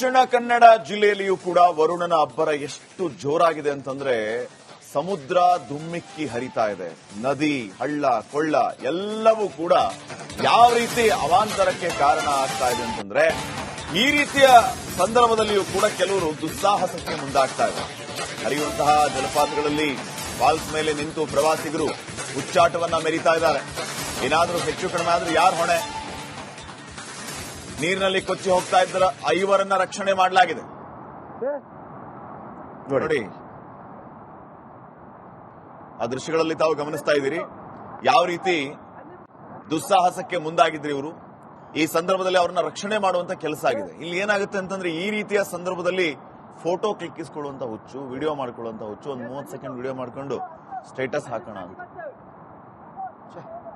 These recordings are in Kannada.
ದಕ್ಷಿಣ ಕನ್ನಡ ಜಿಲ್ಲೆಯಲ್ಲಿಯೂ ಕೂಡ ವರುಣನ ಅಬ್ಬರ ಎಷ್ಟು ಜೋರಾಗಿದೆ ಅಂತಂದ್ರೆ ಸಮುದ್ರ ದುಮ್ಮಿಕ್ಕಿ ಹರಿತಾ ಇದೆ. ನದಿ, ಹಳ್ಳ, ಕೊಳ್ಳ ಎಲ್ಲವೂ ಕೂಡ ಯಾವ ರೀತಿ ಅವಾಂತರಕ್ಕೆ ಕಾರಣ ಆಗ್ತಾ ಇದೆ ಅಂತಂದ್ರೆ ಈ ರೀತಿಯ ಸಂದರ್ಭದಲ್ಲಿಯೂ ಕೂಡ ಕೆಲವರು ದುಸ್ಸಾಹಸಕ್ಕೆ ಮುಂದಾಗ್ತಾ ಇದೆ ಹರಿಯುವಂತಹ ಜಲಪಾತಗಳಲ್ಲಿ ಫಾಲ್ಸ್ ಮೇಲೆ ನಿಂತು ಪ್ರವಾಸಿಗರು ಹುಚ್ಚಾಟವನ್ನ ಮೆರಿತಾ ಇದ್ದಾರೆ. ಏನಾದರೂ ಹೆಚ್ಚು ಕಡಿಮೆ ಆದ್ರೂ ಯಾರು ಹೊಣೆ? ನೀರಿನಲ್ಲಿ ಕೊಚ್ಚಿ ಹೋಗ್ತಾ ಇದ್ದರ ಐವರನ್ನ ರಕ್ಷಣೆ ಮಾಡಲಾಗಿದೆ. ನೋಡಿ. ಆ ದೃಶ್ಯಗಳಲ್ಲಿ ತಾವು ಗಮನಿಸ್ತಾ ಇದ್ದೀರಿ. ಯಾವ ರೀತಿ ದುಸ್ಸಾಹಸಕ್ಕೆ ಮುಂದಾಗಿದ್ರಿ ಇವರು. ಈ ಸಂದರ್ಭದಲ್ಲಿ ಅವ್ರನ್ನ ರಕ್ಷಣೆ ಮಾಡುವಂತ ಕೆಲಸ ಆಗಿದೆ. ಇಲ್ಲಿ ಏನಾಗುತ್ತೆ ಅಂತಂದ್ರೆ ಈ ರೀತಿಯ ಸಂದರ್ಭದಲ್ಲಿ ಫೋಟೋ ಕ್ಲಿಕ್ಕಿಸ್ಕೊಳ್ಳುವಂತ ಹುಚ್ಚು ವಿಡಿಯೋ ಮಾಡ್ಕೊಳ್ಳುವಂತ ಹುಚ್ಚು ಒಂದು ಮೂವತ್ತು ಸೆಕೆಂಡ್ ವಿಡಿಯೋ ಮಾಡ್ಕೊಂಡು ಸ್ಟೇಟಸ್ ಹಾಕೋಣ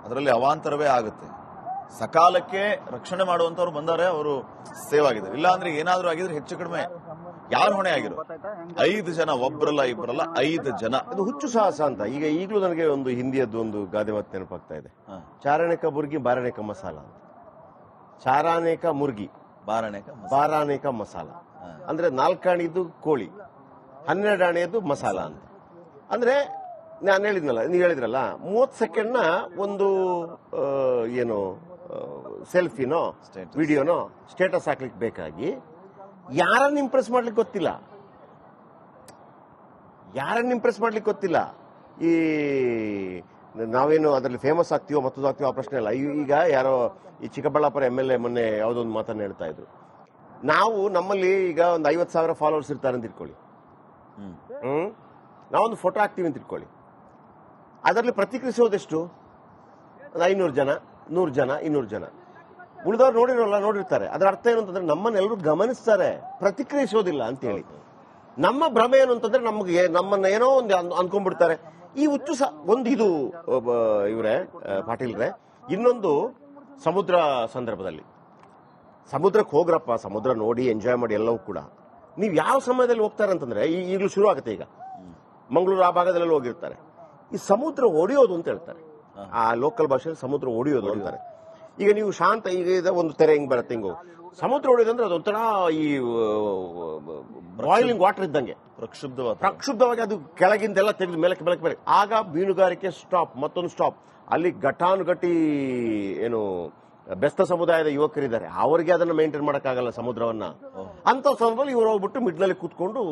ಅದರಲ್ಲಿ ಅವಾಂತರವೇ ಆಗುತ್ತೆ. ಸಕಾಲಕ್ಕೆ ರಕ್ಷಣೆ ಮಾಡುವಂತವ್ರು ಬಂದರೆ ಅವರು ಸೇವ್ ಆಗಿದ್ದಾರೆ. ಇಲ್ಲ ಅಂದ್ರೆ ಏನಾದ್ರೂ ಆಗಿದ್ರೆ ಹೆಚ್ಚು ಕಡಿಮೆ ಯಾರು ಹೊಣೆ ಆಗಿರೋ? ಐದು ಜನ ಒಬ್ಬರಲ್ಲ ಇಬ್ಬರಲ್ಲ ಐದು ಜನ. ಇದು ಹುಚ್ಚು ಸಾಹಸ ಅಂತ. ಈಗ ಈಗಲೂ ನನಗೆ ಒಂದು ಹಿಂದಿಯದ್ದು ಒಂದು ಗಾದೆ ಮಾತು ನೆನಪಾಗ್ತಾ ಇದೆ. ಚಾರಾಣಿಕ ಮುರ್ಗಿ ಬಾರಣೇಕ ಮಸಾಲ ಅಂತ. ಚಾರಾನೇಕ ಮುರ್ಗಿ ಬಾರಾಣಿಕ ಮಸಾಲ. ಬಾರಾನೇಕ ಮಸಾಲ. ಅಂದ್ರೆ ನಾಲ್ಕಾಣಿದು ಕೋಳಿ ಹನ್ನೆರಡು ಆಣೆಯದು ಮಸಾಲ ಅಂತ. ಅಂದ್ರೆ ನಾನು ಹೇಳಿದ್ನಲ್ಲ ನೀವು ಹೇಳಿದ್ರಲ್ಲ ಮೂವತ್ತು ಸೆಕೆಂಡ್ನ ಒಂದು ಏನು ಸೆಲ್ಫಿನೋ. ವಿಡಿಯೋನೋ ಸ್ಟೇಟಸ್ ಹಾಕ್ಲಿಕ್ಕೆ ಬೇಕಾಗಿ ಯಾರನ್ನು ಇಂಪ್ರೆಸ್ ಮಾಡ್ಲಿಕ್ಕೆ ಗೊತ್ತಿಲ್ಲ. ಯಾರನ್ನು ಇಂಪ್ರೆಸ್ ಮಾಡ್ಲಿಕ್ಕೆ ಗೊತ್ತಿಲ್ಲ. ಈ ನಾವೇನು ಅದರಲ್ಲಿ ಫೇಮಸ್ ಆಗ್ತೀವೋ ಮತ್ತೊಂದು ಆಗ್ತೀವೋ ಆ ಪ್ರಶ್ನೆ ಇಲ್ಲ. ಈಗ ಯಾರೋ ಈ ಚಿಕ್ಕಬಳ್ಳಾಪುರ ಎಂ ಎಲ್ ಎ ಮೊನ್ನೆ ಯಾವುದೊಂದು ಮಾತನ್ನು ಹೇಳ್ತಾ ಇದ್ರು. ನಾವು ನಮ್ಮಲ್ಲಿ ಈಗ ಒಂದು ಐವತ್ತು ಸಾವಿರ ಫಾಲೋವರ್ಸ್ ಇರ್ತಾರೆ ಅಂತ ಇಟ್ಕೊಳ್ಳಿ ಹ್ಞೂ ನಾವೊಂದು ಫೋಟೋ ಹಾಕ್ತೀವಿ ಅಂತ ಇಟ್ಕೊಳ್ಳಿ ಅದರಲ್ಲಿ ಪ್ರತಿಕ್ರಿಯಿಸೋದೆಷ್ಟು? ಒಂದು ಐನೂರು ಜನ. ನೂರು ಜನ ಇನ್ನೂರು ಜನ. ಉಳಿದವ್ರು ನೋಡಿರೋಲ್ಲ ನೋಡಿರ್ತಾರೆ. ಅದರ ಅರ್ಥ ಏನು ಅಂತಂದ್ರೆ ನಮ್ಮನ್ನೆಲ್ಲರೂ ಗಮನಿಸ್ತಾರೆ ಪ್ರತಿಕ್ರಿಯಿಸೋದಿಲ್ಲ ಅಂತ ಹೇಳಿ ನಮ್ಮ ಭ್ರಮೆ ಏನು ಅಂತಂದ್ರೆ ನಮಗೆ ನಮ್ಮನ್ನ ಏನೋ ಒಂದು ಅನ್- ಅನ್ಕೊಂಡ್ಬಿಡ್ತಾರೆ. ಈ ಹುಚ್ಚು ಸ ಒಂದು ಇದು ಇವರೇ ಪಾಟೀಲ್ರೆ ಇನ್ನೊಂದು ಸಮುದ್ರ ಸಂದರ್ಭದಲ್ಲಿ. ಸಮುದ್ರಕ್ಕೆ ಹೋಗ್ರಪ್ಪ ಸಮುದ್ರ ನೋಡಿ ಎಂಜಾಯ್ ಮಾಡಿ ಎಲ್ಲವೂ ಕೂಡ. ನೀವು ಯಾವ ಸಮಯದಲ್ಲಿ ಹೋಗ್ತಾರೆ ಅಂತಂದ್ರೆ ಈಗಲೂ ಶುರು ಆಗುತ್ತೆ ಈಗ. ಮಂಗಳೂರು ಆ ಭಾಗದಲ್ಲೆಲ್ಲ ಹೋಗಿರ್ತಾರೆ. ಈ ಸಮುದ್ರ ಒಡೆಯೋದು ಅಂತ ಹೇಳ್ತಾರೆ. ಆ ಲೋಕಲ್ ಭಾಷೆಯಲ್ಲಿ ಸಮುದ್ರ ಓಡಿಯೋದು ಅಂತಾರೆ. ಈಗ ನೀವು ಶಾಂತ ಈಗ ಒಂದು ತೆರೆ ಹಿಂಗೆ ಬರುತ್ತೆ ಹಿಂಗು? ಸಮುದ್ರ ಒಡೆಯೋದು ಅಂದ್ರೆ ಅದೊಂಥರ ಈ ಬಾಯ್ಲಿಂಗ್ ವಾಟರ್ ಇದ್ದಂಗೆ. ಪ್ರಕ್ಷುಬ್ಧವಾಗಿ ಪ್ರಕ್ಷುಬ್ಧವಾಗಿ ಅದು ಕೆಳಗಿಂದೆಲ್ಲ ತೆಗೆದು ಮೇಲಕ್ಕೆ ಬೆಳಕ್ಕೆ ಬರಕ್ಕೆ ಆಗ ಮೀನುಗಾರಿಕೆ ಸ್ಟಾಪ್ ಮತ್ತೊಂದು ಸ್ಟಾಪ್ ಅಲ್ಲಿ ಘಟಾನುಘಟಿ ಏನು ಬೆಸ್ತ ಸಮುದಾಯದ ಯುವಕರಿದ್ದಾರೆ. ಅವರಿಗೆ ಅದನ್ನ ಮೇಂಟೈನ್ ಮಾಡೋಕ್ಕಾಗಲ್ಲ ಸಮುದ್ರವನ್ನ. ಅಂತ ಸಂದರ್ಭದಲ್ಲಿ ಇವರು ಹೋಗ್ಬಿಟ್ಟು ಮಿಡ್ನಲ್ಲಿ ಕೂತ್ಕೊಂಡು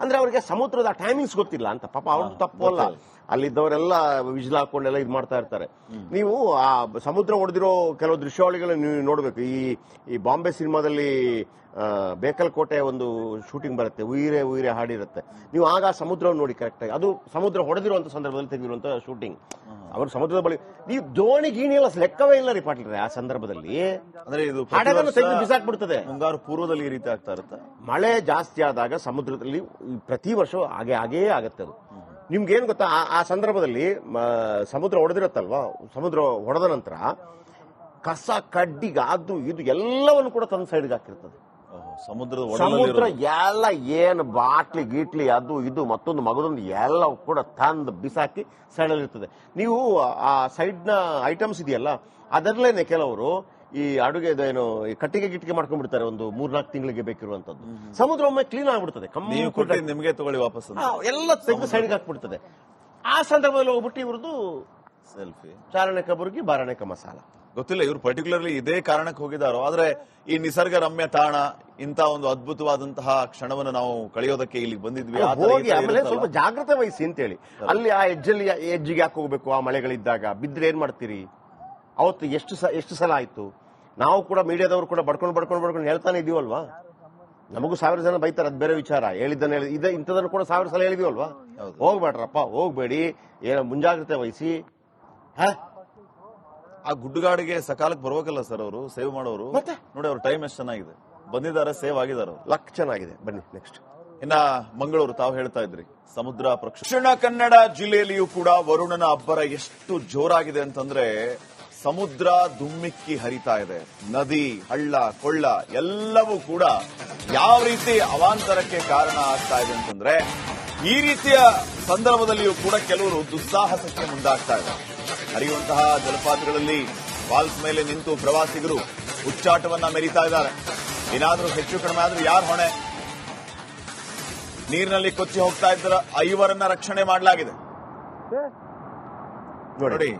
ಅಂದ್ರೆ ಅವರಿಗೆ ಸಮುದ್ರದ ಟೈಮಿಂಗ್ಸ್ ಗೊತ್ತಿಲ್ಲ ಅಂತ. ಪಾಪ ಅವ್ರದ್ದು ತಪ್ಪು ಅಲ್ಲ. ಅಲ್ಲಿದ್ದವರೆಲ್ಲ ವಿಜಿಲ್ ಹಾಕೊಂಡೆಲ್ಲ ಇದು ಮಾಡ್ತಾ ಇರ್ತಾರೆ. ನೀವು ಆ ಸಮುದ್ರ ಹೊಡೆದಿರೋ ಕೆಲವು ದೃಶ್ಯಾವಳಿಗಳನ್ನ ನೀವು ನೋಡ್ಬೇಕು. ಈ ಈ ಬಾಂಬೆ ಸಿನಿಮಾದಲ್ಲಿ ಬೇಕಲ್ ಕೋಟೆ ಒಂದು ಶೂಟಿಂಗ್ ಬರುತ್ತೆ. ಉಯಿರೆ ಉಯಿರೆ ಹಾಡಿರುತ್ತೆ. ನೀವು ಆಗ ಆ ಸಮುದ್ರವನ್ನು ನೋಡಿ ಕರೆಕ್ಟಾಗಿ ಅದು ಸಮುದ್ರ ಹೊಡೆದಿರುವಂತ ಸಂದರ್ಭದಲ್ಲಿ ತೆಗೆದಿರುವಂತ ಶೂಟಿಂಗ್. ಅವರು ಸಮುದ್ರದ ಬಳಿ ನೀವು ದೋಣಿ ಗೀಣಿ ಎಲ್ಲ ಲೆಕ್ಕವೇ ಇಲ್ಲ ರೀ ಪಾಟೀಲ್ರೆ ಆ ಸಂದರ್ಭದಲ್ಲಿ. ಅಂದ್ರೆ ಇದು ಹಡಗನ್ನು ತೆಗೆದು ಬಿಸಾಕ್ಬಿಡ್ತದೆ. ಮುಂಗಾರು ಪೂರ್ವದಲ್ಲಿ ಈ ರೀತಿ ಆಗ್ತಾ ಇರುತ್ತೆ? ಮಳೆ ಜಾಸ್ತಿ ಆದಾಗ ಸಮುದ್ರದಲ್ಲಿ ಪ್ರತಿ ವರ್ಷ ಹಾಗೆ ಹಾಗೇ ಆಗತ್ತೆ ಅದು. ನಿಮ್ಗೆ ಏನ್ ಗೊತ್ತಾ? ಆ- ಸಂದರ್ಭದಲ್ಲಿ ಸಮುದ್ರ ಹೊಡೆದಿರತ್ತಲ್ವಾ ಸಮುದ್ರ ಹೊಡೆದ ನಂತರ ಕಸ ಕಡ್ಡಿಗ ಅದು ಇದು ಎಲ್ಲವನ್ನು ಕೂಡ ತನ್ನ ಸೈಡ್ಗೆ ಹಾಕಿರ್ತದೆ. ಸಮುದ್ರ ಸಮುದ್ರದ ಸಮುದ್ರ ಎಲ್ಲ ಏನು ಬಾಟ್ಲಿ ಗೀಟ್ಲಿ ಅದು ಇದು ಮತ್ತೊಂದು ಮಗದೊಂದು ಎಲ್ಲ ಕೂಡ ತಂದು ಬಿಸಾಕಿ ಸೈಡಲ್ಲಿರ್ತದೆ ನೀವು ಆ ಸೈಡ್ನ ಐಟಮ್ಸ್ ಇದೆಯಲ್ಲ ಅದರಲ್ಲೇನೆ ಕೆಲವರು ಈ ಅಡುಗೆ ಏನು ಈ ಕಟ್ಟಿಗೆ ಗಿಟ್ಟಿಗೆ ಮಾಡ್ಕೊಂಡ್ಬಿಡ್ತಾರೆ ಒಂದು ಮೂರ್ನಾಲ್ಕು ತಿಂಗಳಿಗೆ ಬೇಕಿರುವಂತದ್ದು ಸಮುದ್ರ ಒಮ್ಮೆ ಕ್ಲೀನ್ ಆಗ್ಬಿಡ್ತದೆ. ಕಮ್ಮಿ ನಿಮಗೆ ತಗೊಳ್ಳಿ ವಾಪಸ್ ಎಲ್ಲ ತೆಗೆದು ಸೈಡ್ಗೆ ಹಾಕ್ಬಿಡ್ತದೆ. ಆ ಸಂದರ್ಭದಲ್ಲಿ ಹೋಗ್ಬಿಟ್ಟು ಇವ್ರದ್ದು ಸೆಲ್ಫಿ ಚಾರಣೆ ಕಬುರ್ಗಿ ಬಾರಣೆ ಮಸಾಲ. ಗೊತ್ತಿಲ್ಲ ಇವ್ರು ಪರ್ಟಿಕ್ಯುಲರ್ಲಿ ಇದೇ ಕಾರಣಕ್ಕೆ ಹೋಗಿದಾರೋ. ಆದ್ರೆ ಈ ನಿಸರ್ಗ ರಮ್ಯ ತಾಣ ಇಂತ ಒಂದು ಅದ್ಭುತವಾದಂತಹ ಕ್ಷಣವನ್ನು ನಾವು ಕಳೆಯೋದಕ್ಕೆ ಇಲ್ಲಿ ಬಂದಿದ್ವಿ. ಹೋಗಿ ಆಮೇಲೆ. ಸ್ವಲ್ಪ ಜಾಗ್ರತೆ ವಹಿಸಿ ಅಂತೇಳಿ. ಅಲ್ಲಿ ಆ ಎಜ್ಜಲ್ಲಿ ಎಜ್ಜಿಗೆ ಯಾಕೆ ಹೋಗ್ಬೇಕು ಆ ಮಳೆಗಳಿದ್ದಾಗ. ಬಿದ್ರೆ ಏನ್ ಮಾಡ್ತೀರಿ? ಅವತ್ತು ಎಷ್ಟು ಸ ಎಷ್ಟು ಸಲ ಆಯ್ತು? ನಾವು ಕೂಡ ಮೀಡಿಯಾದವರು ಕೂಡ ಬಡ್ಕೊಂಡು ಬಡ್ಕೊಂಡು ಬಡ್ಕೊಂಡು ಹೇಳ್ತಾನೆ ಇದೀವಲ್ವಾ? ನಮಗೂ ಸಾವಿರ ಜನ ಬೈತಾರೆ ಅದು ಬೇರೆ ವಿಚಾರ. ಹೇಳಿದ್ದನ್ನ ಹೇಳಿ ಇದೇ ಇಂಥದನ್ನು ಕೂಡ ಸಾವಿರ ಸಲ ಹೇಳಿದೀವಲ್ವಾ. ಹೋಗ್ಬೇಡ್ರಪ್ಪ ಹೋಗ್ಬೇಡಿ ಏನೋ ಮುಂಜಾಗ್ರತೆ ವಹಿಸಿ. ಹಾ? ಆ ಗುಡ್ಡಗಾಡಿಗೆ ಸಕಾಲಕ್ಕೆ ಬರ್ಬೇಕಲ್ಲ ಸರ್ ಅವರು ಸೇವ್ ಮಾಡೋರು? ನೋಡಿ ಅವ್ರ ಟೈಮ್ ಎಷ್ಟು ಚೆನ್ನಾಗಿದೆ. ಬಂದಿದ್ದಾರೆ ಸೇವ್ ಆಗಿದ್ದಾರೆ ಅವರು. ಲಕ್ ಚೆನ್ನಾಗಿದೆ. ಬನ್ನಿ ನೆಕ್ಸ್ಟ್ ಇನ್ನ ಮಂಗಳೂರು ತಾವು ಹೇಳ್ತಾ ಇದ್ರಿ. ಸಮುದ್ರ ಪ್ರಕ್ಷ ದಕ್ಷಿಣ ಕನ್ನಡ ಜಿಲ್ಲೆಯಲ್ಲಿಯೂ ಕೂಡ ವರುಣನ ಅಬ್ಬರ ಎಷ್ಟು ಜೋರಾಗಿದೆ ಅಂತಂದ್ರೆ ಸಮುದ್ರ ದುಮ್ಮಿಕ್ಕಿ ಹರಿತಾ ಇದೆ. ನದಿ ಹಳ್ಳ ಕೊಳ್ಳ ಎಲ್ಲವೂ ಕೂಡ ಯಾವ ರೀತಿ ಅವಾಂತರಕ್ಕೆ ಕಾರಣ ಆಗ್ತಾ ಇದೆ ಅಂತಂದ್ರೆ ಈ ರೀತಿಯ ಸಂದರ್ಭದಲ್ಲಿಯೂ ಕೂಡ ಕೆಲವರು ದುಸ್ಸಾಹಸಕ್ಕೆ ಮುಂದಾಗ್ತಾ ಇದೆ ಹರಿಯುವಂತಹ ಜಲಪಾತಗಳಲ್ಲಿ ಫಾಲ್ಸ್ ಮೇಲೆ ನಿಂತು ಪ್ರವಾಸಿಗರು ಹುಚ್ಚಾಟವನ್ನ ಮೆರೀತಾ ಇದ್ದಾರೆ. ಏನಾದರೂ ಹೆಚ್ಚು ಕಡಿಮೆ ಆದ್ರೂ ಯಾರು ಹೊಣೆ? ನೀರಿನಲ್ಲಿ ಕೊಚ್ಚಿ ಹೋಗ್ತಾ ಇದ್ದ ಐವರನ್ನ ರಕ್ಷಣೆ ಮಾಡಲಾಗಿದೆ. ನೋಡಿ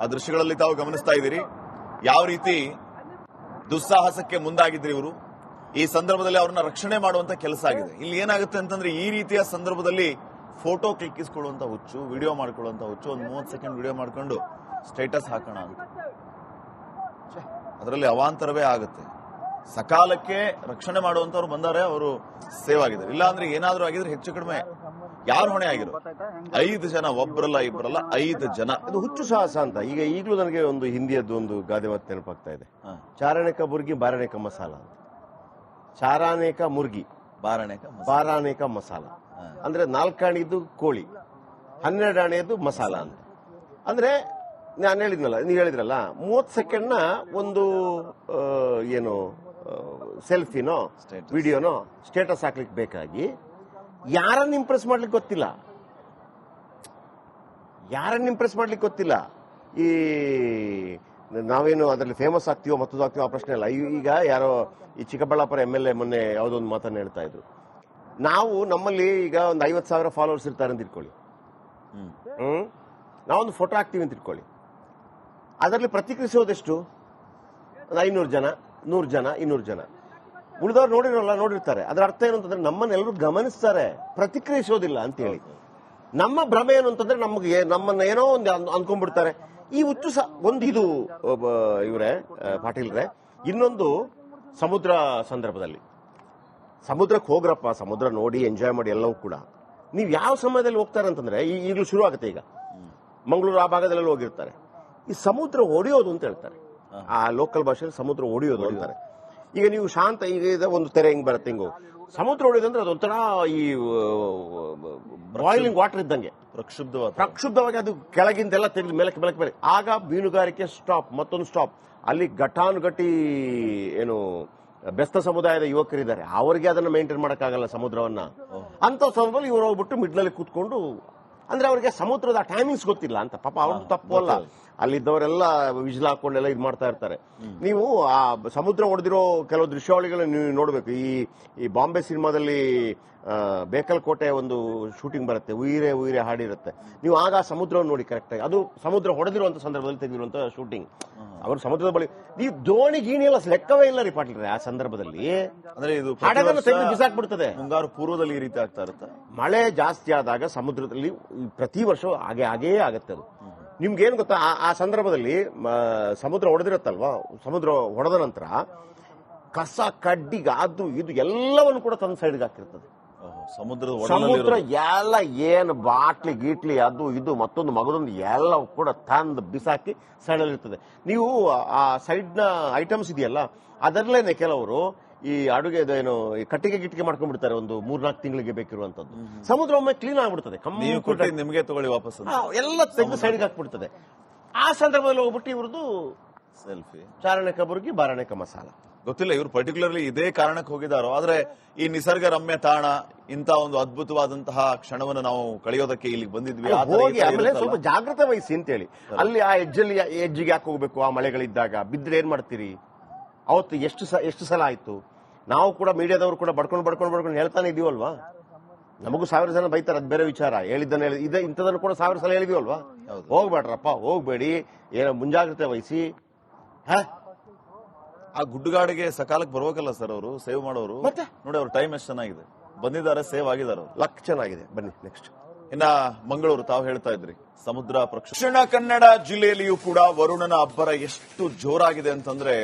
ಆ ದೃಶ್ಯಗಳಲ್ಲಿ ತಾವು ಗಮನಿಸ್ತಾ ಇದ್ದೀರಿ. ಯಾವ ರೀತಿ ದುಸ್ಸಾಹಸಕ್ಕೆ ಮುಂದಾಗಿದ್ರಿ ಇವರು. ಈ ಸಂದರ್ಭದಲ್ಲಿ ಅವ್ರನ್ನ ರಕ್ಷಣೆ ಮಾಡುವಂತ ಕೆಲಸ ಆಗಿದೆ. ಇಲ್ಲಿ ಏನಾಗುತ್ತೆ ಅಂತಂದ್ರೆ ಈ ರೀತಿಯ ಸಂದರ್ಭದಲ್ಲಿ ಫೋಟೋ ಕ್ಲಿಕ್ಕಿಸ್ಕೊಳ್ಳುವಂತ ಹುಚ್ಚು ವಿಡಿಯೋ ಮಾಡ್ಕೊಳ್ಳುವಂತ ಹುಚ್ಚು ಒಂದು ಮೂವತ್ತು ಸೆಕೆಂಡ್ ವಿಡಿಯೋ ಮಾಡ್ಕೊಂಡು ಸ್ಟೇಟಸ್ ಹಾಕೋಣ ಛೆ, ಅದರಲ್ಲಿ ಅವಾಂತರವೇ ಆಗುತ್ತೆ. ಸಕಾಲಕ್ಕೆ ರಕ್ಷಣೆ ಮಾಡುವಂತವ್ರು ಬಂದಾರೆ ಅವರು ಸೇವ್ ಆಗಿದ್ದಾರೆ. ಇಲ್ಲ ಅಂದ್ರೆ ಏನಾದ್ರೂ ಆಗಿದ್ರೆ ಹೆಚ್ಚು ಕಡಿಮೆ ಯಾರು ಹೊಣೆ ಆಗಿರೋ ಐದು ಜನ ಒಬ್ಬರಲ್ಲ ಇಬ್ಬರಲ್ಲ ಐದು ಜನ. ಇದು ಹುಚ್ಚು ಸಾಹಸ ಅಂತ. ಈಗ ಈಗಲೂ ನನಗೆ ಒಂದು ಹಿಂದಿಯದ್ದು ಒಂದು ಗಾದೆ ಮಾತು ನೆನಪಾಗ್ತಾ ಇದೆ. ಚಾರಣೇಕ ಮುರ್ಗಿ ಬಾರಣೇಕ ಮಸಾಲ ಅಂತ. ಚಾರಾನೇಕ ಮುರ್ಗಿ ಬಾರಣೆಕ ಮಸಾಲ. ಬಾರಾನೇಕ ಮಸಾಲ. ಅಂದ್ರೆ ನಾಲ್ಕಾಣಿದು ಕೋಳಿ ಹನ್ನೆರಡು ಆಣೆಯದು ಮಸಾಲ ಅಂತ. ಅಂದ್ರೆ ನಾನು ಹೇಳಿದ್ನಲ್ಲ ನೀವು ಹೇಳಿದ್ರಲ್ಲ ಮೂವತ್ತು ಸೆಕೆಂಡ್ನ ಒಂದು ಏನು ಸೆಲ್ಫಿನೋ. ವಿಡಿಯೋನೋ ಸ್ಟೇಟಸ್ ಹಾಕ್ಲಿಕ್ಕೆ ಬೇಕಾಗಿ ಯಾರನ್ನ ಇಂಪ್ರೆಸ್ ಮಾಡ್ಲಿಕ್ಕೆ ಗೊತ್ತಿಲ್ಲ? ಯಾರನ್ನ ಇಂಪ್ರೆಸ್ ಮಾಡ್ಲಿಕ್ಕೆ ಗೊತ್ತಿಲ್ಲ? ಈ ನಾವೇನು ಅದರಲ್ಲಿ ಫೇಮಸ್ ಆಗ್ತೀವೋ, ಮತ್ತೊಂದು ಆಗ್ತೀವೋ ಆ ಪ್ರಶ್ನೆ ಇಲ್ಲ. ಈಗ ಯಾರೋ ಈ ಚಿಕ್ಕಬಳ್ಳಾಪುರ ಎಂ ಎಲ್ ಎ ಮೊನ್ನೆ ಯಾವುದೋ ಒಂದು ಮಾತನ್ನು ಹೇಳ್ತಾ ಇದ್ರು. ನಾವು ನಮ್ಮಲ್ಲಿ ಈಗ ಒಂದು ಐವತ್ತು ಸಾವಿರ ಫಾಲೋವರ್ಸ್ ಇರ್ತಾರೆ ಅಂತ ಇಟ್ಕೊಳ್ಳಿ. ಹ್ಮ್? ನಾವೊಂದು ಫೋಟೋ ಹಾಕ್ತೀವಿ ಅಂತ ಇಟ್ಕೊಳ್ಳಿ. ಅದರಲ್ಲಿ ಪ್ರತಿಕ್ರಿಯಿಸೋದೆಷ್ಟು? ಒಂದು ಐನೂರು ಜನ, ನೂರು ಜನ, ಇನ್ನೂರು ಜನ. ಉಳಿದವ್ರು ನೋಡಿರೋಲ್ಲ ನೋಡಿರ್ತಾರೆ. ಅದರ ಅರ್ಥ ಏನು ಅಂತಂದ್ರೆ ನಮ್ಮನ್ನೆಲ್ಲರೂ ಗಮನಿಸ್ತಾರೆ ಪ್ರತಿಕ್ರಿಯಿಸೋದಿಲ್ಲ ಅಂತ ಹೇಳಿ ನಮ್ಮ ಭ್ರಮೆ ಏನು ಅಂತಂದ್ರೆ ನಮಗೆ ನಮ್ಮನ್ನ ಏನೋ ಒಂದು ಅನ್- ಅನ್ಕೊಂಡ್ಬಿಡ್ತಾರೆ. ಈ ಹುಚ್ಚು ಸ ಒಂದು ಇದು ಇವರೇ ಪಾಟೀಲ್ರೆ ಇನ್ನೊಂದು ಸಮುದ್ರ ಸಂದರ್ಭದಲ್ಲಿ. ಸಮುದ್ರಕ್ಕೆ ಹೋಗ್ರಪ್ಪ ಸಮುದ್ರ ನೋಡಿ ಎಂಜಾಯ್ ಮಾಡಿ ಎಲ್ಲವೂ ಕೂಡ. ನೀವು ಯಾವ ಸಮಯದಲ್ಲಿ ಹೋಗ್ತಾರೆ ಅಂತಂದ್ರೆ ಈಗಲೂ ಶುರು ಆಗುತ್ತೆ ಈಗ. ಮಂಗಳೂರು ಆ ಭಾಗದಲ್ಲೆಲ್ಲ ಹೋಗಿರ್ತಾರೆ. ಈ ಸಮುದ್ರ ಹೊಡೆಯೋದು ಅಂತ ಹೇಳ್ತಾರೆ. ಆ ಲೋಕಲ್ ಭಾಷೆಯಲ್ಲಿ ಸಮುದ್ರ ಹೊಡೆಯೋದು ಅಂತಾರೆ. ಈಗ ನೀವು ಶಾಂತ ಈಗ ಇದೆ ಒಂದು ತೆರೆ ಹಿಂಗ್ ಬರುತ್ತೆ ಹಿಂಗು? ಸಮುದ್ರ ಉಳಿದಂದ್ರೆ ಅದೊಂಥರ ಈ ಬಾಯ್ಲಿಂಗ್ ವಾಟರ್ ಇದ್ದಂಗೆ. ಪ್ರಕ್ಷುಬ್ಧವಾದ ಪ್ರಕ್ಷುಬ್ಧವಾಗಿ ಅದು ಕೆಳಗಿಂದೆಲ್ಲ ತೆಗೆದು ಮೇಲಕ್ಕೆ ಮೇಲಕ್ಕೆ ಮೇಲೆ ಆಗ ಮೀನುಗಾರಿಕೆ ಸ್ಟಾಪ್ ಮತ್ತೊಂದು ಸ್ಟಾಪ್ ಅಲ್ಲಿ ಘಟಾನುಘಟಿ ಏನು ಬೆಸ್ತ ಸಮುದಾಯದ ಯುವಕರಿದ್ದಾರೆ. ಅವರಿಗೆ ಅದನ್ನ ಮೇಂಟೈನ್ ಮಾಡೋಕ್ಕಾಗಲ್ಲ ಸಮುದ್ರವನ್ನ. ಅಂತ ಸಂದರ್ಭದಲ್ಲಿ ಇವರು ಹೋಗ್ಬಿಟ್ಟು ಮಿಡ್ಲಲ್ಲಿ ಕೂತ್ಕೊಂಡು ಅಂದ್ರೆ ಅವರಿಗೆ ಸಮುದ್ರದ ಟೈಮಿಂಗ್ಸ್ ಗೊತ್ತಿಲ್ಲ ಅಂತ. ಪಾಪ ಅವ್ರದ್ದು ತಪ್ಪು ಅಲ್ಲ. ಅಲ್ಲಿದ್ದವರೆಲ್ಲ ವಿಜಿಲ್ ಹಾಕೊಂಡೆಲ್ಲ ಇದು ಮಾಡ್ತಾ ಇರ್ತಾರೆ. ನೀವು ಆ ಸಮುದ್ರ ಹೊಡೆದಿರೋ ಕೆಲವು ದೃಶ್ಯಾವಳಿಗಳನ್ನ ನೀವು ನೋಡ್ಬೇಕು. ಈ ಈ ಬಾಂಬೆ ಸಿನಿಮಾದಲ್ಲಿ ಬೇಕಲ್ ಕೋಟೆ ಒಂದು ಶೂಟಿಂಗ್ ಬರುತ್ತೆ. ಉಯಿರೆ ಉಯಿರೆ ಹಾಡಿರುತ್ತೆ. ನೀವು ಆಗ ಆ ಸಮುದ್ರವನ್ನು ನೋಡಿ ಕರೆಕ್ಟ್ ಆಗಿ. ಅದು ಸಮುದ್ರ ಹೊಡೆದಿರುವಂತ ಸಂದರ್ಭದಲ್ಲಿ ತೆಗೆದಿರುವಂತ ಶೂಟಿಂಗ್. ಅವರು ಸಮುದ್ರದ ಬಳಿ ನೀವು ದೋಣಿ ಗೀಣಿ ಎಲ್ಲ ಲೆಕ್ಕವೇ ಇಲ್ಲ ರೀ ಪಾಟೀಲ್ ಆ ಸಂದರ್ಭದಲ್ಲಿ. ಅಂದ್ರೆ ಇದು ಹಡಗನ್ನು ತೆಗೆದು ಬಿಸಾಕ್ಬಿಡ್ತದೆ. ಮುಂಗಾರು ಪೂರ್ವದಲ್ಲಿ ಈ ರೀತಿ ಆಗ್ತಾ ಇರುತ್ತೆ? ಮಳೆ ಜಾಸ್ತಿ ಆದಾಗ ಸಮುದ್ರದಲ್ಲಿ ಪ್ರತಿ ವರ್ಷ ಹಾಗೆ ಹಾಗೇ ಆಗತ್ತೆ ಅದು. ನಿಮ್ಗೆ ಏನ್ ಗೊತ್ತಾ? ಆ- ಸಂದರ್ಭದಲ್ಲಿ ಸಮುದ್ರ ಹೊಡೆದಿರುತ್ತಲ್ವಾ ಸಮುದ್ರ ಹೊಡೆದ ನಂತರ ಕಸ ಕಡ್ಡಿಗ ಅದು ಇದು ಎಲ್ಲವನ್ನು ಕೂಡ ತನ್ನ ಸೈಡ್ಗೆ ಹಾಕಿರ್ತದೆ. ಸಮುದ್ರ ಸಮುದ್ರದ ಸಮುದ್ರ ಎಲ್ಲ ಏನು ಬಾಟ್ಲಿ ಗೀಟ್ಲಿ ಅದು ಇದು ಮತ್ತೊಂದು ಮಗದೊಂದು ಎಲ್ಲ ಕೂಡ ತಂದು ಬಿಸಾಕಿ ಸೈಡಲ್ಲಿರ್ತದೆ ನೀವು ಆ ಸೈಡ್ನ ಐಟಮ್ಸ್ ಇದೆಯಲ್ಲ ಅದರಲ್ಲೇನೆ ಕೆಲವರು ಈ ಅಡುಗೆ ಏನು ಈ ಕಟ್ಟಿಗೆ ಗಿಟ್ಟಿಗೆ ಮಾಡ್ಕೊಂಡ್ಬಿಡ್ತಾರೆ ಒಂದು ಮೂರ್ನಾಲ್ಕು ತಿಂಗಳಿಗೆ ಬೇಕಿರುವಂತದ್ದು ಸಮುದ್ರ ಒಮ್ಮೆ ಕ್ಲೀನ್ ಆಗ್ಬಿಡ್ತದೆ. ಕಮ್ಮಿ ನಿಮಗೆ ತಗೊಳ್ಳಿ ವಾಪಸ್ ಎಲ್ಲ ತೆಗೆದು ಸೈಡ್ಗೆ ಹಾಕ್ಬಿಡ್ತದೆ. ಆ ಸಂದರ್ಭದಲ್ಲಿ ಹೋಗ್ಬಿಟ್ಟು ಇವ್ರದ್ದು ಸೆಲ್ಫಿ ಚಾರಣೆ ಕಬುರ್ಗಿ ಬಾರಣೆ ಮಸಾಲ. ಗೊತ್ತಿಲ್ಲ ಇವರು ಪರ್ಟಿಕ್ಯುಲರ್ಲಿ ಇದೇ ಕಾರಣಕ್ಕೆ ಹೋಗಿದಾರೋ? ಆದ್ರೆ ಈ ನಿಸರ್ಗ ರಮ್ಯ ತಾಣ ಇಂತ ಒಂದು ಅದ್ಭುತವಾದಂತಹ ಕ್ಷಣವನ್ನು ನಾವು ಕಳೆಯೋದಕ್ಕೆ ಇಲ್ಲಿಗೆ ಬಂದಿದ್ವಿ. ಹೋಗಿ ಆಮೇಲೆ. ಸ್ವಲ್ಪ ಜಾಗ್ರತೆ ವಹಿಸಿ ಅಂತೇಳಿ. ಅಲ್ಲಿ ಆ ಎಜ್ಜಲ್ಲಿ ಎಜ್ಜಿಗೆ ಯಾಕೆ ಹೋಗ್ಬೇಕು? ಆ ಮಳೆಗಳಿದ್ದಾಗ ಬಿದ್ರೆ ಏನ್ ಮಾಡ್ತೀರಿ? ಅವತ್ತು ಎಷ್ಟು ಸ ಎಷ್ಟು ಸಲ ಆಯ್ತು? ನಾವು ಕೂಡ ಮೀಡಿಯಾದವರು ಕೂಡ ಬಡ್ಕೊಂಡು ಬಡ್ಕೊಂಡು ಬಡ್ಕೊಂಡು ಹೇಳ್ತಾನೆ ಇದೀವಲ್ವಾ? ನಮಗೂ ಸಾವಿರ ಜನ ಬೈತಾರೆ ಅದು ಬೇರೆ ವಿಚಾರ. ಹೇಳಿದ್ದಾನೆ ಹೇಳಿ ಇದೇ ಇಂಥದನ್ನು ಕೂಡ ಸಾವಿರ ಸಲ ಹೇಳಿದೀವಲ್ವಾ. ಹೋಗ್ಬೇಡ್ರಪ್ಪ ಹೋಗ್ಬೇಡಿ ಏನೋ ಮುಂಜಾಗ್ರತೆ ವಹಿಸಿ. ಹಾ? ಆ ಗುಡ್ಡುಗಾಡಿಗೆ ಸಕಾಲಕ್ಕೆ ಬರ್ಬೇಕಲ್ಲ ಸರ್ ಅವರು ಸೇವ್ ಮಾಡೋರು? ನೋಡಿ ಅವ್ರ ಟೈಮ್ ಎಷ್ಟು ಚೆನ್ನಾಗಿದೆ. ಬಂದಿದ್ದಾರೆ ಸೇವ್ ಆಗಿದ್ದಾರೆ ಅವರು. ಲಕ್ ಚೆನ್ನಾಗಿದೆ. ಬನ್ನಿ ನೆಕ್ಸ್ಟ್ ಇನ್ನ ಮಂಗಳೂರು ತಾವು ಹೇಳ್ತಾ ಇದ್ರಿ ಸಮುದ್ರ ಪ್ರಕ್ಷ ದಕ್ಷಿಣ ಕನ್ನಡ ಜಿಲ್ಲೆಯಲ್ಲಿಯೂ ಕೂಡ ವರುಣನ ಅಬ್ಬರ ಎಷ್ಟು ಜೋರಾಗಿದೆ ಅಂತಂದ್ರೆ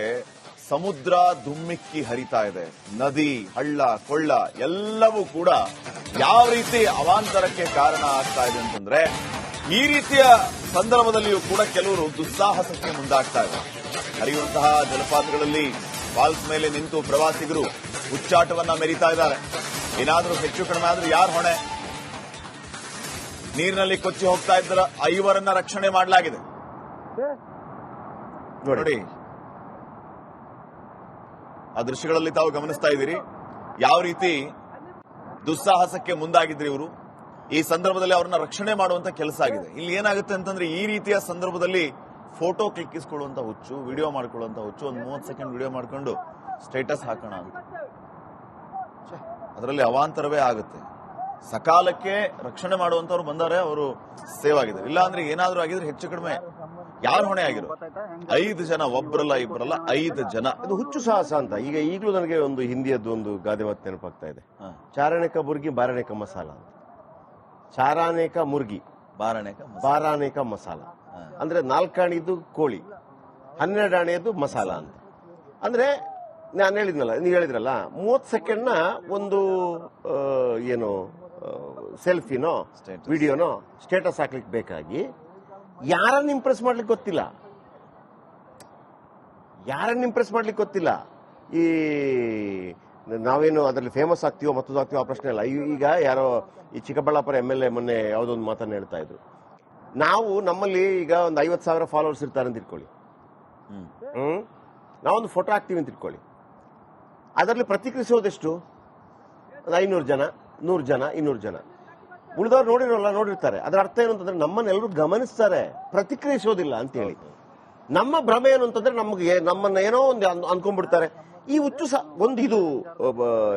ಸಮುದ್ರ ಧುಮ್ಮಿಕ್ಕಿ ಹರಿತಾ ಇದೆ. ನದಿ ಹಳ್ಳ ಕೊಳ್ಳ ಎಲ್ಲವೂ ಕೂಡ ಯಾವ ರೀತಿ ಅವಾಂತರಕ್ಕೆ ಕಾರಣ ಆಗ್ತಾ ಇದೆ ಅಂತಂದ್ರೆ ಈ ರೀತಿಯ ಸಂದರ್ಭದಲ್ಲಿಯೂ ಕೂಡ ಕೆಲವರು ದುಸ್ಸಾಹಸಕ್ಕೆ ಮುಂದಾಗ್ತಾ ಇದೆ ಹರಿಯುವಂತಹ ಜಲಪಾತಗಳಲ್ಲಿ ಫಾಲ್ಸ್ ಮೇಲೆ ನಿಂತು ಪ್ರವಾಸಿಗರು ಹುಚ್ಚಾಟವನ್ನ ಮೆರಿತಾ ಇದ್ದಾರೆ. ಏನಾದರೂ ಹೆಚ್ಚು ಕಡಿಮೆ ಆದ್ರೂ ಯಾರು ಹೊಣೆ? ನೀರಿನಲ್ಲಿ ಕೊಚ್ಚಿ ಹೋಗ್ತಾ ಇದ್ದ ಐವರನ್ನ ರಕ್ಷಣೆ ಮಾಡಲಾಗಿದೆ. ನೋಡಿ ಆ ದೃಶ್ಯಗಳಲ್ಲಿ ತಾವು ಗಮನಿಸ್ತಾ ಇದ್ದೀರಿ. ಯಾವ ರೀತಿ ದುಸ್ಸಾಹಸಕ್ಕೆ ಮುಂದಾಗಿದ್ರಿ ಇವರು? ಈ ಸಂದರ್ಭದಲ್ಲಿ ಅವ್ರನ್ನ ರಕ್ಷಣೆ ಮಾಡುವಂತ ಕೆಲಸ ಆಗಿದೆ. ಇಲ್ಲಿ ಏನಾಗುತ್ತೆ ಅಂತಂದ್ರೆ ಈ ರೀತಿಯ ಸಂದರ್ಭದಲ್ಲಿ ಫೋಟೋ ಕ್ಲಿಕ್ಕಿಸ್ಕೊಳ್ಳುವಂತ ಹುಚ್ಚು, ವಿಡಿಯೋ ಮಾಡ್ಕೊಳ್ಳುವಂತ ಹುಚ್ಚು, ಒಂದು ಮೂವತ್ತು ಸೆಕೆಂಡ್ ವಿಡಿಯೋ ಮಾಡ್ಕೊಂಡು ಸ್ಟೇಟಸ್ ಹಾಕೋಣ ಅದರಲ್ಲಿ ಅವಾಂತರವೇ ಆಗುತ್ತೆ. ಸಕಾಲಕ್ಕೆ ರಕ್ಷಣೆ ಮಾಡುವಂತವ್ರು ಬಂದಾರೆ, ಅವರು ಸೇವ್ ಆಗಿದ್ದಾರೆ. ಇಲ್ಲ ಅಂದ್ರೆ ಏನಾದ್ರೂ ಆಗಿದ್ರೆ ಹೆಚ್ಚು ಕಡಿಮೆ ಯಾರು ಹೊಣೆ ಆಗಿರೋ ಐದು ಜನ ಒಬ್ಬರಲ್ಲ ಇಬ್ಬರಲ್ಲ ಐದು ಜನ. ಅದು ಹುಚ್ಚು ಸಾಹಸ ಅಂತ. ಈಗ ಈಗಲೂ ನನಗೆ ಒಂದು ಹಿಂದಿಯದ್ದು ಒಂದು ಗಾದೆ ಮಾತು ನೆನಪಾಗ್ತಾ ಇದೆ. ಚಾರಣಕ ಮುರ್ಗಿ ಬಾರಣೇಕ ಮಸಾಲ ಅಂತ. ಚಾರಾನೇಕ ಮುರ್ಗಿ ಬಾರಣೆಕ ಮಸಾಲ. ಬಾರಾನೇಕ ಮಸಾಲ. ಅಂದ್ರೆ ನಾಲ್ಕಾಣಿದು ಕೋಳಿ ಹನ್ನೆರಡು ಆಣೆಯದು ಮಸಾಲ ಅಂತ. ಅಂದ್ರೆ ನಾನು ಹೇಳಿದ್ನಲ್ಲ ನೀವು ಹೇಳಿದ್ರಲ್ಲ ಮೂವತ್ತು ಸೆಕೆಂಡ್ನ ಒಂದು ಏನು ಸೆಲ್ಫಿನೋ. ವಿಡಿಯೋನೋ ಸ್ಟೇಟಸ್ ಹಾಕ್ಲಿಕ್ಕೆ ಬೇಕಾಗಿ ಯಾರನ್ನ ಇಂಪ್ರೆಸ್ ಮಾಡ್ಲಿಕ್ಕೆ ಗೊತ್ತಿಲ್ಲ? ಯಾರನ್ನ ಇಂಪ್ರೆಸ್ ಮಾಡ್ಲಿಕ್ಕೆ ಗೊತ್ತಿಲ್ಲ? ಈ ನಾವೇನು ಅದರಲ್ಲಿ ಫೇಮಸ್ ಆಗ್ತೀವೋ, ಮತ್ತೊಂದು ಆಗ್ತೀವೋ ಆ ಪ್ರಶ್ನೆ ಇಲ್ಲ. ಈಗ ಯಾರೋ ಈ ಚಿಕ್ಕಬಳ್ಳಾಪುರ ಎಂ ಎಲ್ ಎ ಮೊನ್ನೆ ಯಾವುದೊಂದು ಮಾತನ್ನು ಹೇಳ್ತಾ ಇದ್ರು. ನಾವು ನಮ್ಮಲ್ಲಿ ಈಗ ಒಂದು ಐವತ್ತು ಸಾವಿರ ಫಾಲೋವರ್ಸ್ ಇರ್ತಾರೆ ಅಂತ ಇಟ್ಕೊಳ್ಳಿ ಹ್ಮ್? ನಾವೊಂದು ಫೋಟೋ ಹಾಕ್ತೀವಿ ಅಂತ ಇಟ್ಕೊಳ್ಳಿ ಅದರಲ್ಲಿ ಪ್ರತಿಕ್ರಿಯಿಸೋದೆಷ್ಟು? ಒಂದು ಐನೂರು ಜನ, ನೂರು ಜನ, ಇನ್ನೂರು ಜನ. ಉಳಿದವ್ರು ನೋಡಿರೋಲ್ಲ ನೋಡಿರ್ತಾರೆ. ಅದರ ಅರ್ಥ ಏನು ಅಂತಂದ್ರೆ ನಮ್ಮನ್ನೆಲ್ಲರೂ ಗಮನಿಸ್ತಾರೆ ಪ್ರತಿಕ್ರಿಯಿಸೋದಿಲ್ಲ ಅಂತ ಹೇಳಿ. ನಮ್ಮ ಭ್ರಮೆ ಏನು ಅಂತಂದ್ರೆ ನಮಗೆ ನಮ್ಮನ್ನ ಏನೋ ಒಂದು ಅನ್- ಅನ್ಕೊಂಡ್ಬಿಡ್ತಾರೆ. ಈ ಹುಚ್ಚು ಒಂದು ಇದು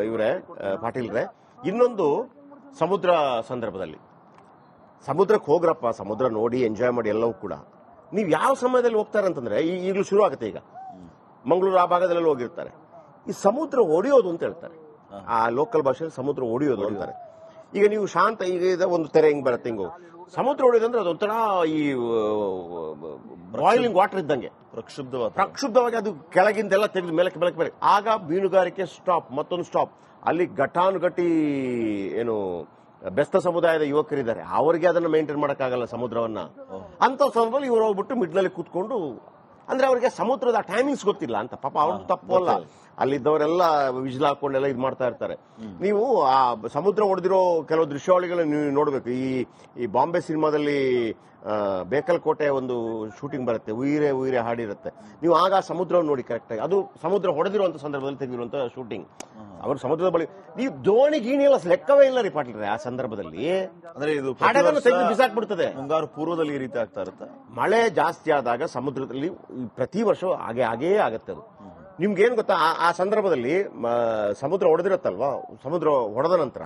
ಇವರೇ ಪಾಟೀಲ್ರೆ ಇನ್ನೊಂದು ಸಮುದ್ರ ಸಂದರ್ಭದಲ್ಲಿ. ಸಮುದ್ರಕ್ಕೆ ಹೋಗ್ರಪ್ಪ ಸಮುದ್ರ ನೋಡಿ ಎಂಜಾಯ್ ಮಾಡಿ ಎಲ್ಲವೂ ಕೂಡ. ನೀವು ಯಾವ ಸಮಯದಲ್ಲಿ ಹೋಗ್ತಾರೆ ಅಂತಂದ್ರೆ ಈಗಲೂ ಶುರು ಆಗುತ್ತೆ ಈಗ. ಮಂಗಳೂರು ಆ ಭಾಗದಲ್ಲೆಲ್ಲ ಹೋಗಿರ್ತಾರೆ. ಈ ಸಮುದ್ರ ಒಡೆಯೋದು ಅಂತ ಹೇಳ್ತಾರೆ. ಆ ಲೋಕಲ್ ಭಾಷೆಯಲ್ಲಿ ಸಮುದ್ರ ಒಡೆಯೋದು ಅಂತಾರೆ. ಈಗ ನೀವು ಶಾಂತ ಈಗ ಒಂದು ತೆರೆ ಹಿಂಗ್ ಬರುತ್ತೆ ಹಿಂಗು? ಸಮುದ್ರ ಉಳಿದಂದ್ರೆ ಅದೊಂಥರ ಈ ಬಾಯ್ಲಿಂಗ್ ವಾಟರ್ ಇದ್ದಂಗೆ. ಪ್ರಕ್ಷುಬ್ಧವಾಗಿ ಪ್ರಕ್ಷುಬ್ಧವಾಗಿ ಅದು ಕೆಳಗಿಂದೆಲ್ಲ ತೆಗೆದು ಮೇಲಕ್ಕೆ ಬೆಳಕ್ಕೆ ಬೆಳಕು ಆಗ ಮೀನುಗಾರಿಕೆ ಸ್ಟಾಪ್ ಮತ್ತೊಂದು ಸ್ಟಾಪ್ ಅಲ್ಲಿ ಘಟಾನುಘಟಿ ಏನು ಬೆಸ್ತ ಸಮುದಾಯದ ಯುವಕರಿದ್ದಾರೆ. ಅವರಿಗೆ ಅದನ್ನ ಮೇಂಟೈನ್ ಮಾಡೋಕ್ಕಾಗಲ್ಲ ಸಮುದ್ರವನ್ನ. ಅಂತ ಸಂದರ್ಭದಲ್ಲಿ ಇವರು ಹೋಗ್ಬಿಟ್ಟು ಮಿಡ್ಲಲ್ಲಿ ಕೂತ್ಕೊಂಡು ಅಂದ್ರೆ ಅವರಿಗೆ ಸಮುದ್ರದ ಟೈಮಿಂಗ್ಸ್ ಗೊತ್ತಿಲ್ಲ ಅಂತ. ಪಾಪ ಅವ್ರದ್ದು ತಪ್ಪು ಅಲ್ಲ. ಅಲ್ಲಿದ್ದವರೆಲ್ಲ ವಿಜಿಲ್ ಹಾಕೊಂಡೆಲ್ಲ ಇದು ಮಾಡ್ತಾ ಇರ್ತಾರೆ. ನೀವು ಆ ಸಮುದ್ರ ಹೊಡೆದಿರೋ ಕೆಲವು ದೃಶ್ಯಾವಳಿಗಳನ್ನ ನೀವು ನೋಡ್ಬೇಕು. ಈ ಈ ಬಾಂಬೆ ಸಿನಿಮಾದಲ್ಲಿ ಬೇಕಲ್ ಕೋಟೆ ಒಂದು ಶೂಟಿಂಗ್ ಬರುತ್ತೆ. ಉಯಿರೆ ಉಯಿರೆ ಹಾಡಿರುತ್ತೆ. ನೀವು ಆಗ ಆ ಸಮುದ್ರವನ್ನು ನೋಡಿ ಕರೆಕ್ಟಾಗಿ ಅದು ಸಮುದ್ರ ಹೊಡೆದಿರುವಂತ ಸಂದರ್ಭದಲ್ಲಿ ತೆಗೆದಿರುವಂತ ಶೂಟಿಂಗ್. ಅವರು ಸಮುದ್ರದ ಬಳಿ ನೀವು ದೋಣಿ ಗೀಣಿ ಎಲ್ಲ ಲೆಕ್ಕವೇ ಇಲ್ಲ ರೀ ಪಾಟೀಲ್ರೆ ಆ ಸಂದರ್ಭದಲ್ಲಿ. ಅಂದ್ರೆ ಇದು ಹಡಗನ್ನು ತೆಗೆದು ಬಿಸಾಕ್ಬಿಡ್ತದೆ. ಮುಂಗಾರು ಪೂರ್ವದಲ್ಲಿ ಈ ರೀತಿ ಆಗ್ತಾ ಇರುತ್ತೆ? ಮಳೆ ಜಾಸ್ತಿ ಆದಾಗ ಸಮುದ್ರದಲ್ಲಿ ಪ್ರತಿ ವರ್ಷ ಹಾಗೆ ಹಾಗೇ ಆಗತ್ತೆ ಅದು. ನಿಮ್ಗೆ ಏನ್ ಗೊತ್ತಾ? ಆ- ಸಂದರ್ಭದಲ್ಲಿ ಸಮುದ್ರ ಹೊಡೆದಿರತ್ತಲ್ವಾ ಸಮುದ್ರ ಹೊಡೆದ ನಂತರ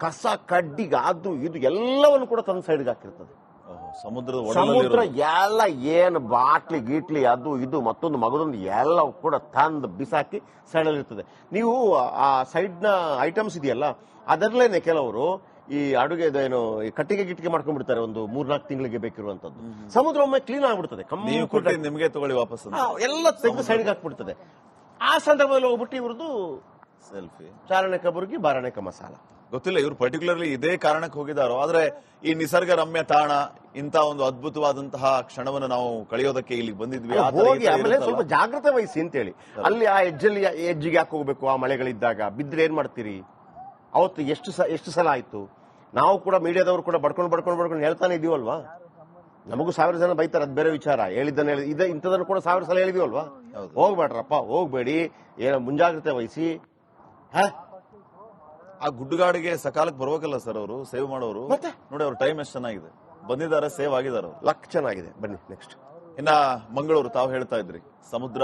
ಕಸ ಕಡ್ಡಿಗ ಅದು ಇದು ಎಲ್ಲವನ್ನು ಕೂಡ ತನ್ನ ಸೈಡ್ಗೆ ಹಾಕಿರ್ತದೆ. ಸಮುದ್ರ ಸಮುದ್ರದ ಸಮುದ್ರ ಎಲ್ಲ ಏನು ಬಾಟ್ಲಿ ಗೀಟ್ಲಿ ಅದು ಇದು ಮತ್ತೊಂದು ಮಗದೊಂದು ಎಲ್ಲ ಕೂಡ ತಂದು ಬಿಸಾಕಿ ಸೈಡಲ್ಲಿರ್ತದೆ ನೀವು ಆ ಸೈಡ್ನ ಐಟಮ್ಸ್ ಇದೆಯಲ್ಲ ಅದರಲ್ಲೇನೆ ಕೆಲವರು ಈ ಅಡುಗೆ ಏನು ಈ ಕಟ್ಟಿಗೆ ಗಿಟ್ಟಿಗೆ ಮಾಡ್ಕೊಂಡ್ಬಿಡ್ತಾರೆ ಒಂದು ಮೂರ್ನಾಲ್ಕು ತಿಂಗಳಿಗೆ ಬೇಕಿರುವಂತದ್ದು ಸಮುದ್ರ ಒಮ್ಮೆ ಕ್ಲೀನ್ ಆಗ್ಬಿಡ್ತದೆ. ಕಮ್ಮಿ ನಿಮಗೆ ತಗೊಳ್ಳಿ ವಾಪಸ್ ಎಲ್ಲ ತೆಗೆದು ಸೈಡ್ಗೆ ಹಾಕ್ಬಿಡ್ತದೆ. ಆ ಸಂದರ್ಭದಲ್ಲಿ ಹೋಗ್ಬಿಟ್ಟು ಇವ್ರದ್ದು ಸೆಲ್ಫಿ ಚಾರಣೆ ಕಬುರ್ಗಿ ಬಾರಣೆ ಮಸಾಲ. ಗೊತ್ತಿಲ್ಲ ಇವ್ರು ಪರ್ಟಿಕ್ಯುಲರ್ಲಿ ಇದೇ ಕಾರಣಕ್ಕೆ ಹೋಗಿದಾರೋ. ಆದ್ರೆ ಈ ನಿಸರ್ಗ ರಮ್ಯ ತಾಣ ಇಂತ ಒಂದು ಅದ್ಭುತವಾದಂತಹ ಕ್ಷಣವನ್ನು ನಾವು ಕಳೆಯೋದಕ್ಕೆ ಇಲ್ಲಿ ಬಂದಿದ್ವಿ. ಹೋಗಿ ಆಮೇಲೆ. ಸ್ವಲ್ಪ ಜಾಗ್ರತೆ ವಹಿಸಿ ಅಂತೇಳಿ. ಅಲ್ಲಿ ಆ ಎಜ್ಜಲ್ಲಿ ಎಜ್ಜಿಗೆ ಯಾಕೆ ಹೋಗ್ಬೇಕು ಆ ಮಳೆಗಳಿದ್ದಾಗ. ಬಿದ್ರೆ ಏನ್ ಮಾಡ್ತೀರಿ? ಅವತ್ತು ಎಷ್ಟು ಸ ಎಷ್ಟು ಸಲ ಆಯ್ತು? ನಾವು ಕೂಡ ಮೀಡಿಯಾದವರು ಕೂಡ ಬಡ್ಕೊಂಡು ಬಡ್ಕೊಂಡು ಬಡ್ಕೊಂಡು ಹೇಳ್ತಾನೆ ಇದೀವಲ್ವಾ? ನಮಗೂ ಸಾವಿರ ಜನ ಬೈತಾರೆ ಅದು ಬೇರೆ ವಿಚಾರ. ಹೇಳಿದ್ದನ್ನ ಹೇಳಿ ಇದೇ ಇಂಥದನ್ನು ಕೂಡ ಸಾವಿರ ಸಲ ಹೇಳಿದೀವಲ್ವಾ. ಹೋಗ್ಬೇಡ್ರಪ್ಪ ಹೋಗ್ಬೇಡಿ ಏನೋ ಮುಂಜಾಗ್ರತೆ ವಹಿಸಿ. ಹಾ? ಆ ಗುಡ್ಡಗಾಡಿಗೆ ಸಕಾಲಕ್ಕೆ ಬರ್ಬೇಕಲ್ಲ ಸರ್ ಅವರು ಸೇವ್ ಮಾಡೋರು? ನೋಡಿ ಅವ್ರ ಟೈಮ್ ಎಷ್ಟು ಚೆನ್ನಾಗಿದೆ. ಬಂದಿದ್ದಾರೆ ಸೇವ್ ಆಗಿದ್ದಾರೆ ಲಕ್ ಚೆನ್ನಾಗಿದೆ. ಬನ್ನಿ ನೆಕ್ಸ್ಟ್ ಇನ್ನ ಮಂಗಳೂರು ತಾವು ಹೇಳ್ತಾ ಇದ್ರಿ. ಸಮುದ್ರ